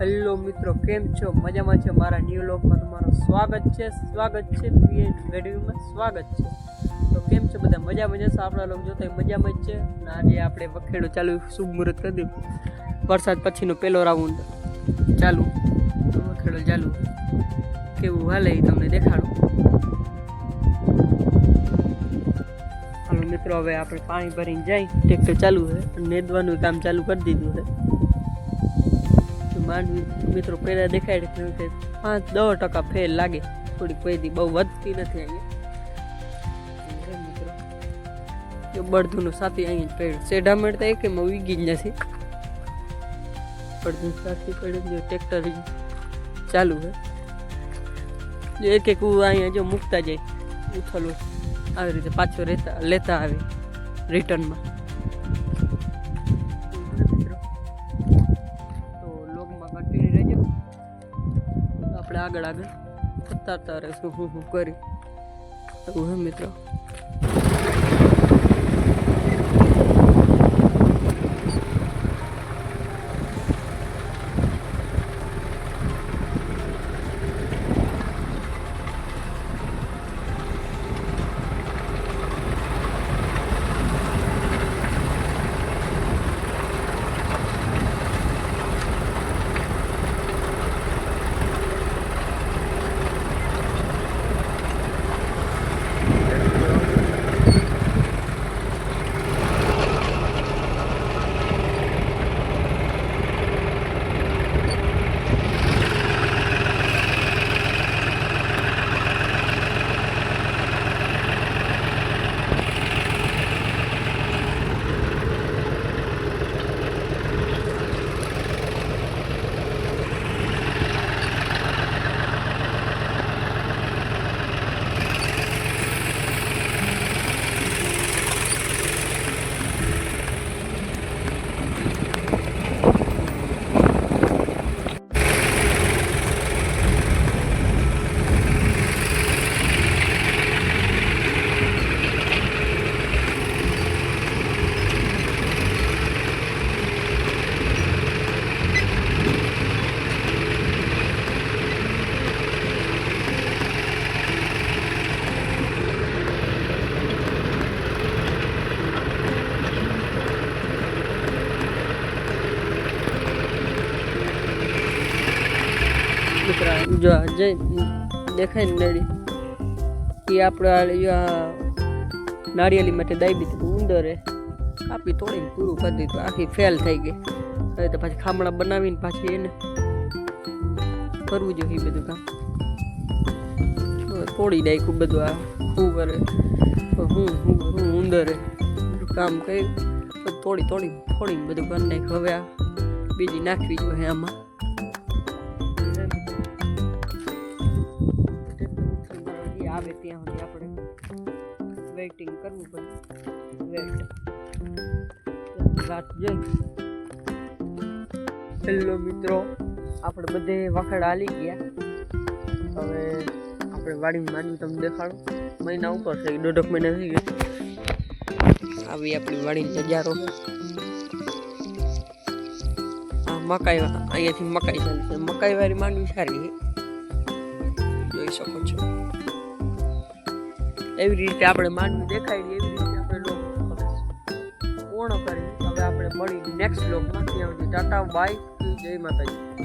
Hello મિત્રો, કેમ છો? મજામાં છે? મારા ન્યૂ લોગમાં તમારું સ્વાગત છે. સ્વાગત છે વેડિયોમાં સ્વાગત છે. તો કેમ છે બધા? મજા મજા છે આપણા લોકો જોતા મજામાં જ છે. અને આજે આપણે વખેડો ચાલુ શુભ મુહૂર્ત કરી દીધું. વરસાદ પછીનો પહેલો રાઉન્ડ ચાલુ. વખેડો ચાલુ. કેવું હાલે એ તમને દેખાડું? મિત્રો, હવે આપણે પાણી ભરીને જાય ટ્રેક્ટર ચાલુ છે. નેદવાનું કામ ચાલુ કરી દીધું છે. માંડવી મિત્રો પહેલાં દેખાય છે કે પાંચ દસ ટકા ફેર લાગે. થોડીક વૈદી બહુ વધતી નથી અહીંયા. મિત્રો જો બળધુનું સાથી અહીંયા પડ્યું. સેઢા મળતા એક એમાં ઉગી જ નથી. બળધું સાથી પડે જો ટ્રેક્ટર ચાલુ છે. જો એક એક અહીંયા જો મૂકતા જાય, ઉથલું. આવી રીતે પાછો રહેતા લેતા આવે રિટર્નમાં કન્ટિન્યુ રહેજો. આપણે આગળ આગળ બતાવતા રહેશું હું હું કરી એવું મિત્રો? દીકરા જો દેખાય ને નળી એ આપણે નારિયેલી માટે દાબી દીધું ઉંદરે. આપી થોડી પૂરું કરી દીધું. આખી ફેલ થઈ ગઈ. હવે તો પાછી ખામણા બનાવીને પાછી એને કરવું જોઈએ બધું કામ. તોડી નાખ્યું બધું આ શું કરે હું હું ઉંદર કામ કર્યું. તોડી તોડી થોડી બધું કરી નાખ્યું. હવે આ બીજી નાખવી જોઈએ આમાં. ત્યાં સુધી આપણે વેઇટિંગ કરવું પડે. વેટ. રાત જઈ. હેલો મિત્રો, આપણે બધે વખડ હાલી ગયા. હવે આપણે વાડીમાં માનવી તમને દેખાડો. મહિના ઉપર છે દોઢક મહિના થઈ ગયા. આવી આપણી વાડીનો નજારો. મકાઈ, અહીંયાથી મકાઈ ચાલે છે. મકાઈ વાળી માંડવી સારી જોઈ શકો છો. એવી રીતે આપણે માનવી દેખાડી એવી રીતે આપણે લોક પૂર્ણ કરી. હવે આપણે મળી નેક્સ્ટ લોકમાં ત્યાં સુધી ટાટા બાય જય માતાજી.